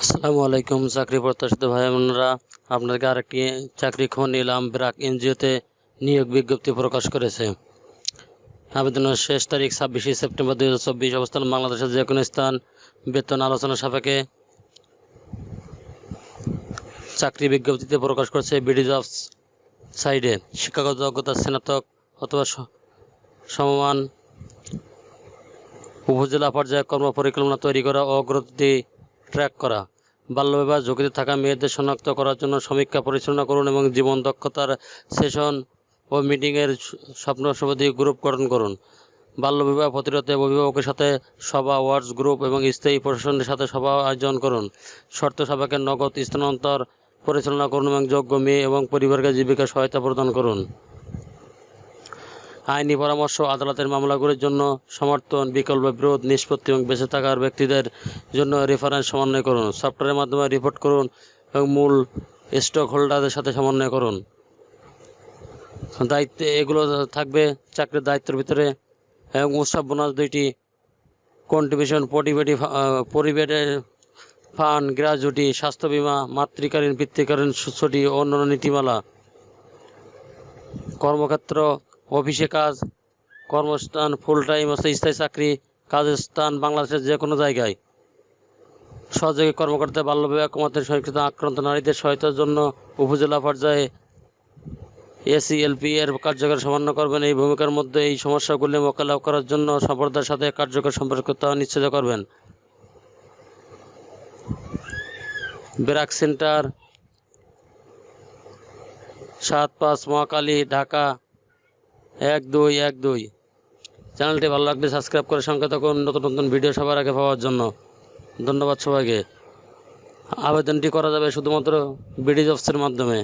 আসসালামু আলাইকুম, চাকরি প্রত্যাশিত ভাই বোনেরা। আপনাদেরকে আরেকটি চাকরি খবর নিলাম। ব্রাক এনজিওতে নিয়োগ বিজ্ঞপ্তি প্রকাশ করেছে। আবেদনের শেষ তারিখ ছাব্বিশে সেপ্টেম্বর দুই হাজার চব্বিশ। অবস্থান বাংলাদেশের যে কোনো স্থান। বেতন আলোচনা সাপেক্ষে চাকরি বিজ্ঞপ্তিতে প্রকাশ করেছে বিডি জবস সাইডে। শিক্ষাগত যোগ্যতা স্নাতক অথবা সমমান উপজেলা পর্যায়ে কর্মপরিকল্পনা তৈরি করা অগ্রগতি ট্র্যাক করা। বাল্যবিবাহ ঝুঁকিতে থাকা মেয়েদের শনাক্ত করার জন্য সমীক্ষা পরিচালনা করুন এবং জীবন দক্ষতার সেশন ও মিটিংয়ের স্বপ্ন সমাধি গ্রুপ গঠন করুন বাল্যবিবাহ প্রতিরোধে অভিভাবকের সাথে সভা, ওয়ার্ডস গ্রুপ এবং স্থায়ী প্রশাসনের সাথে সভা আয়োজন করুন। শর্ত সভাকে নগদ স্থানান্তর পরিচালনা করুন এবং যোগ্য মেয়ে এবং পরিবারকে জীবিকা সহায়তা প্রদান করুন। আইনি পরামর্শ আদালতের মামলাগুলির জন্য সমর্থন, বিকল্প বিরোধ, নিষ্পত্তি এবং বেঁচে থাকার ব্যক্তিদের জন্য রেফারেন্স সমন্বয় করুন। সফটওয়্যারের মাধ্যমে রিপোর্ট করুন এবং মূল স্টক হোল্ডারদের সাথে সমন্বয় করুন। দায়িত্বে এগুলো থাকবে চাকরির দায়িত্বের ভিতরে এবং উৎসব বোনাস দুইটি কন্ট্রিবিউশন পরিবেটি পরিবেটের ফান্ড, গ্রাজুটি, স্বাস্থ্য বিমা, মাতৃকালীন পিতৃকালীন ছুটি অন্যান্য নীতিমালা। কর্মক্ষেত্র অফিসে কাজ, কর্মস্থান ফুল টাইম অর্থাৎ স্থায়ী চাকরি, কাজের স্থান বাংলাদেশের যে কোনো জায়গায়। সহযোগী কর্মকর্তা বাল্যবিবাহ কমাতে সংরক্ষিত আক্রান্ত নারীদের সহায়তার জন্য উপজেলা পর্যায়ে এসিএলপি এর কার্যকর সমন্বয় করবেন। এই ভূমিকার মধ্যে এই সমস্যাগুলি মোকাবিলা করার জন্য সম্প্রদায়ের সাথে কার্যকর সম্পর্কতা নিশ্চিত করবেন। ব্র্যাক সেন্টার, সাত পাঁচ মহাকালী, ঢাকা এক দুই এক দুই। চ্যানেলটি ভালো লাগলে সাবস্ক্রাইব করে সংখ্যা তখন নতুন নতুন ভিডিও সবার আগে পাওয়ার জন্য। ধন্যবাদ সবাইকে। আবেদনটি করা যাবে শুধুমাত্র বিডিজ জবসের মাধ্যমে।